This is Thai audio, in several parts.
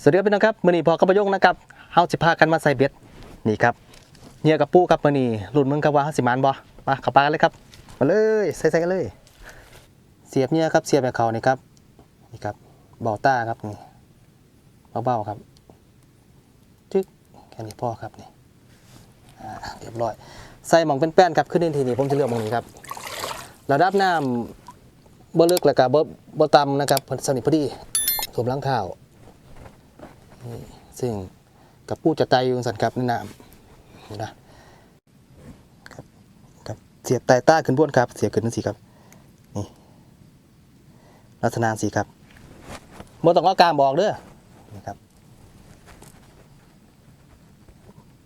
สวัสดีครับพี่น้องครับมือนี้พอกระปยงนะครับเฮาสิพากันมาใส่เบ็ดนี่ครับเหยื่อกับปูครับมือนี้รุ่นมึงกับว่าเฮาสิมานบ่มาเข้าปลากันเลยครับ มาเลยใส่ใส่กันเลย เสียบเหยื่อครับเสียบแบบเขานี่ครับนี่ครับเบาต้าครับนี่เบาๆครับจึ๊กแค่นี้พอครับนี่อ่าเรียบร้อย ใส่หมองเป็นแป้นครับขึ้นในทีนี้ผมจะเลือกหมองนี้ครับระดับน้ำบ่ลึกแล้วก็บ่บ่ต่ำนะครับสนิทพอดีสวมหลังข้าว ซึ่งกับปูจะตายอยู่สันครับในน้ำนี่นะครับครับเสียบไตต้าขึ้นบ้วนครับ เสียบขึ้นนั่นสิครับนี่ลักษณะสิครับโมต้องเอากามบอกเด้อนี่ครับ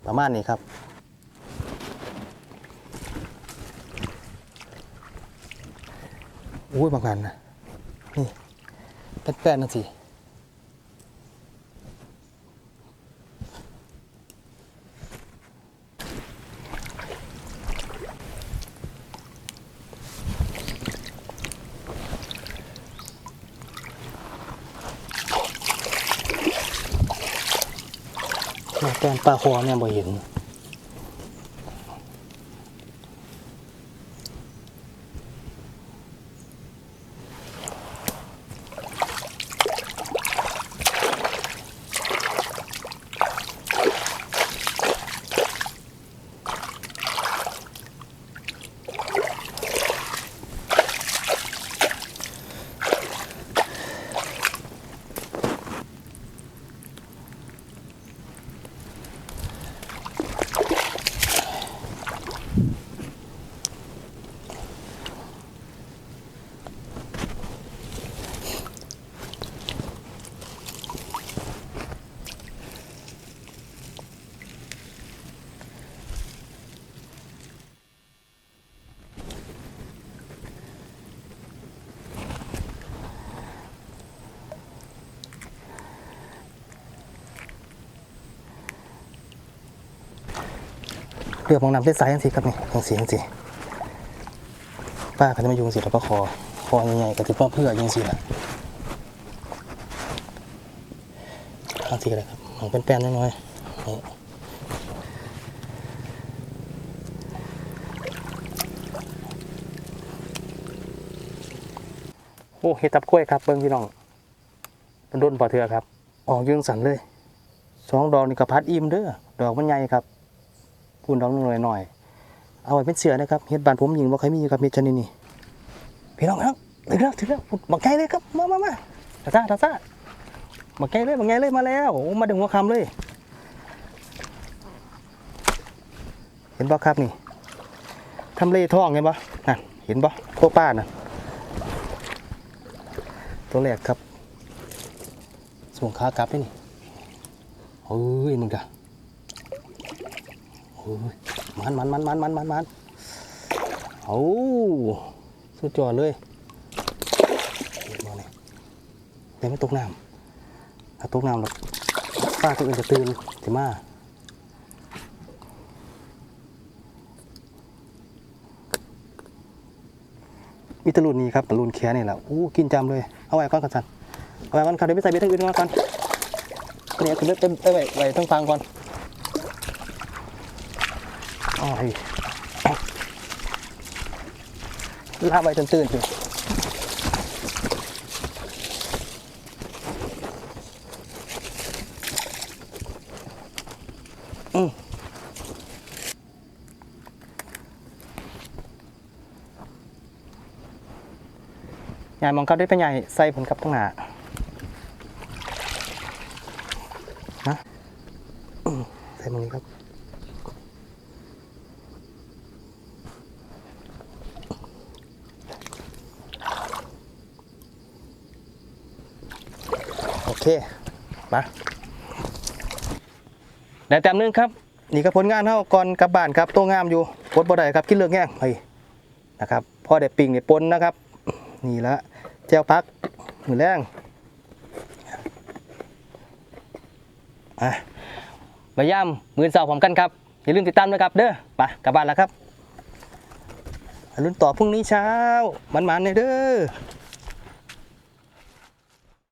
ประมาณนี้ครับอุ้ยบางอันนะนี่เป็นแป้นนั่นสิ แกนปลาคอเนี่ยบ่เห็น เลือกมองนำเป็นสายยังสิครับนี่ยังสียังสีป้าเขาจะมายุงสีแล้วก็คอคอใหญ่ๆกับที่พ่อเพื่อยังสีละข้างสีอะไรครับมองเป็นแป้นน้อยๆนี่โอ้เห็ดตับกล้วยครับเบิ้งพี่น้องเป็นโดนปอเถือครับ ออกยืงสันเลยสองดอกนี่กระพัดอิ่มเด้อดอกมันใหญ่ครับ พูนดอกหน่อยหน่อยๆเอาไว้เป็นเสือนะครับเฮ็ดบานผมยิงว่าใครมีอยู่ครับเฮ็ดชนิดนี้พี่น้องครับถึงแล้วถึงแล้วบักไก่เลยครับมามามาตาซ่าตาซ่าบักไก่เลยบักไก่เลยมาแล้วมาดึงหัวคำเลย เห็นบ่ครับนี่ทำเลท่องเห็นบ่นั่นเห็นบ่พวกป้าน่ะตัวแรกครับส่งขากลับไปนี่เฮ้ยมึงกะ มันมันมันมันมันมันมันโอ้สุดยอดเลยเห็นบ่ไม่ตกน้ำถ้าตกน้ำแล้วป้าตัวอื่นจะตื่นสิมามีตะลุนนี้ครับตะลุนแค่นี่แหละอู้กินจำเลย เอาไว้ก่อนกันสันเอาไว้ก่อนครับเดี๋ยวไปใส่เบ็ดทั้งอื่นก่อนก่อนเนี่ยคือเบ็ดเต็มไว้ไว้ทั้งฟังก่อน อ้อยลาไปจนตื่นๆอยู่มยายมองเขาด้วยเป็นใหญ่ใส่ผลกับตั้งหนานะใส่ตรงนี้ครับ เคมาได้แต้มนึงครับ นี่ก็ผลงานเท่าก่อนกลับบ้านครับโตงามอยู่ปดบ่ได้ครับกินเลือกแง่งเฮ้ยนะครับพอได้ปิ่งได้ปนนะครับ นี่ละแจวพักมือแรงอะมายามมือเสาร์พร้อมกันครับ อย่าลืมติดตามนะครับ เด้อไปกลับบ้านแล้วครับรุ่นต่อพรุ่งนี้เช้ามันๆเลยเด้อ